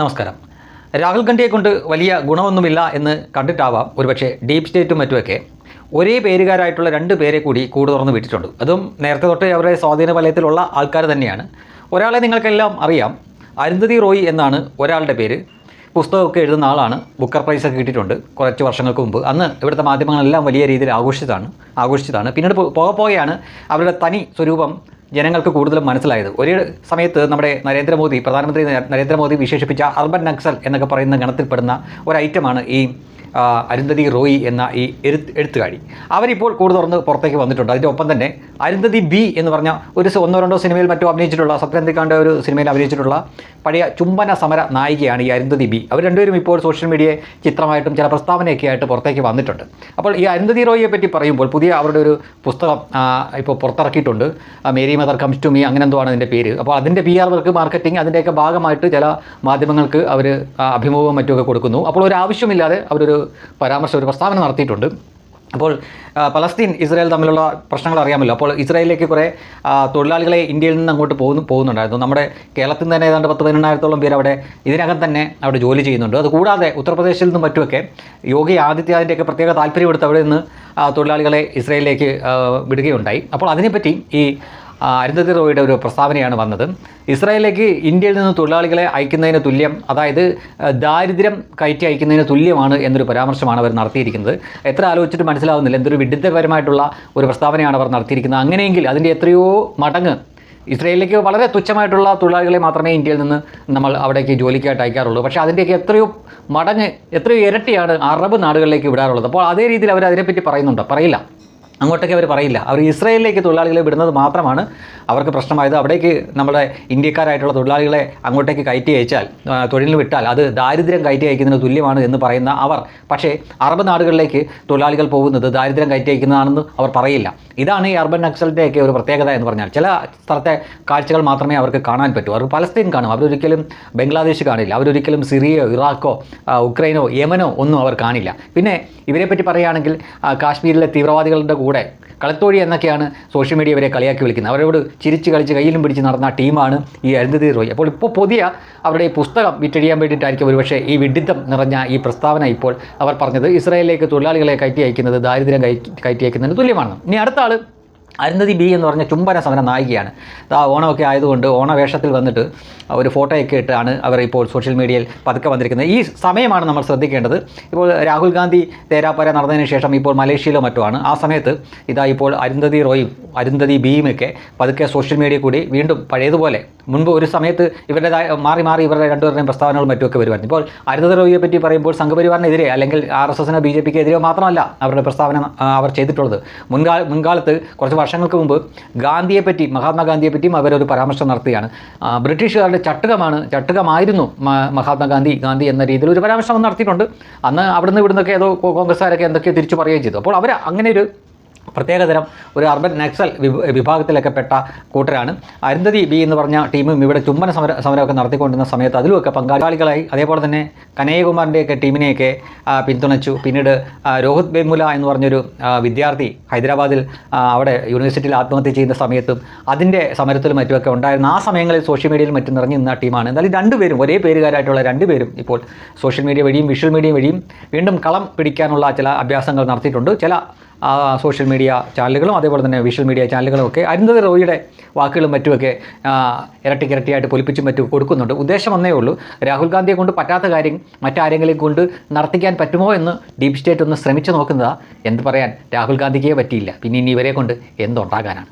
നമസ്കാരം. രാഹുൽ ഗാന്ധിയെ കൊണ്ട് വലിയ ഗുണമൊന്നുമില്ല എന്ന് കണ്ടിട്ടാവാം ഒരുപക്ഷെ ഡീപ് സ്റ്റേറ്റും മറ്റുമൊക്കെ ഒരേ പേരുകാരായിട്ടുള്ള രണ്ട് പേരെ കൂടി കൂട് തുറന്ന് വിട്ടിട്ടുണ്ട്. അതും നേരത്തെ തൊട്ടേ അവരുടെ സ്വാധീന വലയത്തിലുള്ള ആൾക്കാർ തന്നെയാണ്. ഒരാളെ നിങ്ങൾക്കെല്ലാം അറിയാം. അരുന്ധതി റോയ് എന്നാണ് ഒരാളുടെ പേര്. പുസ്തകമൊക്കെ എഴുതുന്ന ആളാണ്. ബുക്കർ പ്രൈസ് ഒക്കെ കിട്ടിയിട്ടുണ്ട് കുറച്ച് വർഷങ്ങൾക്ക് മുമ്പ്. അന്ന് ഇവിടുത്തെ മാധ്യമങ്ങളെല്ലാം വലിയ രീതിയിൽ ആഘോഷിച്ചതാണ് ആഘോഷിച്ചതാണ്. പിന്നീട് പോകെ അവരുടെ തനി സ്വരൂപം ജനങ്ങൾക്ക് കൂടുതലും മനസ്സിലായത്. ഒരേ സമയത്ത് നമ്മുടെ നരേന്ദ്രമോദി പ്രധാനമന്ത്രി നര- നരേന്ദ്രമോദി വിശേഷിപ്പിച്ച അർബൻ നക്സൽ എന്നൊക്കെ പറയുന്ന ഗണത്തിൽപ്പെടുന്ന ഒരു ഐറ്റമാണ് ഈ അരുന്ധതി റോയി എന്ന ഈ എഴുത്ത് എഴുത്തുകാരി. അവരിപ്പോൾ കൂടുതൽ തുറന്ന് പുറത്തേക്ക് വന്നിട്ടുണ്ട്. അതിന്റെ ഒപ്പം തന്നെ അരുന്ധതി ബി എന്ന് പറഞ്ഞ ഒരു ഒന്നോ രണ്ടോ സിനിമയിൽ മറ്റോ അഭിനയിച്ചിട്ടുള്ള സത്യനന്ദിക്കാണ്ട് ഒരു സിനിമയിൽ അഭിനയിച്ചിട്ടുള്ള പഴയ ചുംബന സമര നായികയാണ് ഈ അരുന്ധതി ബി. അവർ രണ്ടുപേരും ഇപ്പോൾ സോഷ്യൽ മീഡിയയെ ചിത്രമായിട്ടും ചില പ്രസ്താവനയൊക്കെ ആയിട്ട് പുറത്തേക്ക് വന്നിട്ടുണ്ട്. അപ്പോൾ ഈ അരുന്ധതി റോയിയെ പറ്റി പറയുമ്പോൾ പുതിയ അവരുടെ ഒരു പുസ്തകം ഇപ്പോൾ പുറത്തിറക്കിയിട്ടുണ്ട്. Mary mother comes to me അങ്ങനെ എന്തോ ആണ് അതിന്റെ പേര്. അപ്പോൾ അതിന്റെ പി ആർ വർക്ക് മാർക്കറ്റിംഗ് അതിന്റെയൊക്കെ ഭാഗമായിട്ട് ചില മാധ്യമങ്ങൾക്ക് അവർ അഭിമുഖം മറ്റുമൊക്കെ കൊടുക്കുന്നു. അപ്പോൾ ഒരു ആവശ്യമില്ലാതെ അവരൊരു പരാമർശം ഒരു പ്രസ്താവന നടത്തിയിട്ടുണ്ട്. അപ്പോൾ പലസ്തീൻ ഇസ്രായേൽ തമ്മിലുള്ള പ്രശ്നങ്ങൾ അറിയാമല്ലോ. അപ്പോൾ ഇസ്രായേലിലേക്ക് കുറേ തൊഴിലാളികളെ ഇന്ത്യയിൽ നിന്ന് അങ്ങോട്ട് പോകുന്നു പോകുന്നുണ്ടായിരുന്നു. നമ്മുടെ കേരളത്തിൽ നിന്ന് തന്നെ ഏതാണ്ട് പത്ത് പതിനെണ്ണായിരത്തോളം പേർ അവിടെ ഇതിനകം തന്നെ അവിടെ ജോലി ചെയ്യുന്നുണ്ട്. അതുകൂടാതെ ഉത്തർപ്രദേശിൽ നിന്നും മറ്റുമൊക്കെ യോഗി ആദിത്യനാഥിന്റെയൊക്കെ പ്രത്യേക താല്പര്യമെടുത്ത് അവിടെ നിന്ന് തൊഴിലാളികളെ ഇസ്രായേലിലേക്ക് വിടുകയുണ്ടായി. അപ്പോൾ അതിനെപ്പറ്റി ഈ അരുന്ധതി റോയുടെ ഒരു പ്രസ്താവനയാണ് വന്നത്. ഇസ്രായേലിലേക്ക് ഇന്ത്യയിൽ നിന്ന് തൊഴിലാളികളെ അയക്കുന്നതിന് തുല്യം അതായത് ദാരിദ്ര്യം കയറ്റി അയക്കുന്നതിന് തുല്യമാണ് എന്നൊരു പരാമർശമാണ് അവർ നടത്തിയിരിക്കുന്നത്. എത്ര ആലോചിച്ചിട്ട് മനസ്സിലാവുന്നില്ല. എന്തൊരു വിഡിത്തപരമായിട്ടുള്ള ഒരു പ്രസ്താവനയാണ് അവർ നടത്തിയിരിക്കുന്നത്. അങ്ങനെയെങ്കിൽ അതിന്റെ എത്രയോ മടങ്ങ് ഇസ്രയേലിലേക്ക് വളരെ തുച്ഛമായിട്ടുള്ള തൊഴിലാളികളെ മാത്രമേ ഇന്ത്യയിൽ നിന്ന് നമ്മൾ അവിടേക്ക് ജോലിക്കായിട്ട് അയക്കാറുള്ളൂ. പക്ഷേ അതിന്റെയൊക്കെ എത്രയോ മടങ്ങ് എത്രയോ ഇരട്ടിയാണ് അറബ് നാടുകളിലേക്ക് വിടാറുള്ളത്. അപ്പോൾ അതേ രീതിയിൽ അവർ അതിനെപ്പറ്റി പറയുന്നുണ്ടോ? പറയില്ല. അങ്ങോട്ടേക്ക് അവർ പറയില്ല. അവർ ഇസ്രയേലിലേക്ക് തൊഴിലാളികളെ വിടുന്നത് മാത്രമാണ് അവർക്ക് പ്രശ്നമായത്. അവിടേക്ക് നമ്മുടെ ഇന്ത്യക്കാരായിട്ടുള്ള തൊഴിലാളികളെ അങ്ങോട്ടേക്ക് കയറ്റി അയച്ചാൽ തൊഴിലിൽ വിട്ടാൽ അത് ദാരിദ്ര്യം കയറ്റി അയക്കുന്നതിന് തുല്യമാണ് എന്ന് പറയുന്ന അവർ. പക്ഷേ അറബ് നാടുകളിലേക്ക് തൊഴിലാളികൾ പോകുന്നത് ദാരിദ്ര്യം കയറ്റി അയക്കുന്നതാണെന്ന് അവർ പറയില്ല. ഇതാണ് ഈ അർബൻ നക്സലിന്റെയൊക്കെ ഒരു പ്രത്യേകത എന്ന് പറഞ്ഞാൽ. ചില സ്ഥലത്തെ കാഴ്ചകൾ മാത്രമേ അവർക്ക് കാണാൻ പറ്റൂ. അവർ പലസ്തീൻ കാണും. അവരൊരിക്കലും ബംഗ്ലാദേശ് കാണില്ല. അവരൊരിക്കലും സിറിയയോ ഇറാഖോ ഉക്രൈനോ യമനോ ഒന്നും അവർ കാണില്ല. പിന്നെ ഇവരെപ്പറ്റി പറയുകയാണെങ്കിൽ കാശ്മീരിലെ തീവ്രവാദികളുടെ കൂടെ. കളത്തോഴി എന്നൊക്കെയാണ് സോഷ്യൽ മീഡിയ ഇവരെ കളിയാക്കി വിളിക്കുന്നത്. അവരോട് ചിരിച്ച് കളിച്ച് കയ്യിലും പിടിച്ച് നടന്ന ടീമാണ് ഈ അരുന്ധതി റോയ്. അപ്പോൾ ഇപ്പോൾ പുതിയ അവരുടെ ഈ പുസ്തകം വിറ്റഴിയാൻ വേണ്ടിയിട്ടായിരിക്കും ഒരുപക്ഷെ ഈ വിഡിത്തം നിറഞ്ഞ ഈ പ്രസ്താവന ഇപ്പോൾ അവർ പറഞ്ഞത്. ഇസ്രായേലിലേക്ക് തൊഴിലാളികളെ കയറ്റി അയക്കുന്നത് ദാരിദ്ര്യം കയറ്റി അയക്കുന്നതിന് തുല്യമാണ്. ഇനി അടുത്ത ആൾ അരുന്ധതി ബി എന്ന് പറഞ്ഞ ചുംബന സമര നായികയാണ്. ആ ഓണമൊക്കെ ആയതുകൊണ്ട് ഓണവേഷത്തിൽ വന്നിട്ട് ഒരു ഫോട്ടോയൊക്കെ ഇട്ടാണ് അവർ ഇപ്പോൾ സോഷ്യൽ മീഡിയയിൽ പതുക്കെ വന്നിരിക്കുന്നത്. ഈ സമയമാണ് നമ്മൾ ശ്രദ്ധിക്കേണ്ടത്. ഇപ്പോൾ രാഹുൽ ഗാന്ധി തേരാപ്പര നടന്നതിന് ശേഷം ഇപ്പോൾ മലേഷ്യയിലോ മറ്റോ ആണ്. ആ സമയത്ത് ഇതാ ഇപ്പോൾ അരുന്ധതി റോയും അരുന്ധതി ബിയുമൊക്കെ പതുക്കെ സോഷ്യൽ മീഡിയ കൂടി വീണ്ടും പഴയതുപോലെ മുൻപ് ഒരു സമയത്ത് ഇവരുടേതായ മാറി മാറി ഇവരുടെ രണ്ടുപേരുടെയും പ്രസ്താവനകളും മറ്റുമൊക്കെ വരുമായിരുന്നു. ഇപ്പോൾ അരുന്ധതി റോയിയെ പറ്റി പറയുമ്പോൾ സംഘപരിവാറിനെതിരെ അല്ലെങ്കിൽ ആർ എസ് എസിനോ ബി ജെ പിക്ക് എതിരെയോ മാത്രമല്ല അവരുടെ പ്രസ്താവന അവർ ചെയ്തിട്ടുള്ളത്. മുൻകാല മുൻകാലത്ത് കുറച്ച് വർഷങ്ങൾക്ക് മുമ്പ് ഗാന്ധിയെപ്പറ്റി മഹാത്മാഗാന്ധിയെപ്പറ്റിയും മഹാത്മാഗാന്ധിയെ പറ്റിയും അവരൊരു പരാമർശം നടത്തുകയാണ്. ബ്രിട്ടീഷുകാരുടെ ചട്ടുകമാണ് ചട്ടുകമായിരുന്നു മഹാത്മാഗാന്ധി ഗാന്ധി എന്ന രീതിയിൽ ഒരു പരാമർശം നടത്തിയിട്ടുണ്ട്. അന്ന് അവിടുന്ന് ഇവിടുന്നൊക്കെ ഏതോ കോൺഗ്രസ്സുകാരൊക്കെ എന്തൊക്കെയോ തിരിച്ചു പറയുകയും ചെയ്തു. അപ്പോൾ അവർ അങ്ങനെ ഒരു പ്രത്യേകതരം ഒരു അർബൻ നക്സൽ വിഭ- വിഭാഗത്തിലൊക്കെ പെട്ട കൂട്ടരാണ്. അരുന്ധതി ബി എന്ന് പറഞ്ഞ ടീമും ഇവിടെ ചുംബന സമര സമരമൊക്കെ നടത്തിക്കൊണ്ടിരുന്ന സമയത്ത് അതിലുമൊക്കെ പങ്കാളികളായി അതേപോലെ തന്നെ കനയ്യകുമാറിന്റെയൊക്കെ ടീമിനെയൊക്കെ പിന്തുണച്ചു. പിന്നീട് രോഹിത് ബെമുല എന്ന് പറഞ്ഞൊരു വിദ്യാർത്ഥി ഹൈദരാബാദിൽ അവിടെ യൂണിവേഴ്സിറ്റിയിൽ ആത്മഹത്യ ചെയ്യുന്ന സമയത്തും അതിന്റെ സമരത്തിലും മറ്റുമൊക്കെ ഉണ്ടായിരുന്ന ആ സമയങ്ങളിൽ സോഷ്യൽ മീഡിയയിൽ മറ്റും നിറഞ്ഞു നിന്ന ടീമാണ്. എന്നാലും രണ്ടുപേരും ഒരേ പേരുകാരായിട്ടുള്ള രണ്ടുപേരും ഇപ്പോൾ സോഷ്യൽ മീഡിയ വഴിയും വിഷ്വൽ മീഡിയ വഴിയും വീണ്ടും കളം പിടിക്കാനുള്ള ചില അഭ്യാസങ്ങൾ നടത്തിയിട്ടുണ്ട്. ചില സോഷ്യൽ മീഡിയ ചാനലുകളും അതേപോലെ തന്നെ വിഷ്വൽ മീഡിയ ചാനലുകളും ഒക്കെ അരുന്ധതി റോയിയുടെ വാക്കുകളും മറ്റുമൊക്കെ ഇരട്ടിക്കിരട്ടിയായിട്ട് പൊലിപ്പിച്ചും മറ്റും കൊടുക്കുന്നുണ്ട്. ഉദ്ദേശം ഒന്നേ ഉള്ളൂ രാഹുൽ ഗാന്ധിയെ കൊണ്ട് പറ്റാത്ത കാര്യം മറ്റാരെങ്കിലും കൊണ്ട് നടത്തിക്കാൻ പറ്റുമോ എന്ന് ഡീപ് സ്റ്റേറ്റ് ഒന്ന് ശ്രമിച്ചു നോക്കുന്നതാണ് എന്ത് പറയാൻ രാഹുൽ ഗാന്ധിക്കേ പറ്റിയില്ല. പിന്നെ ഇനി ഇവരെ കൊണ്ട് എന്തുണ്ടാകാനാണ്?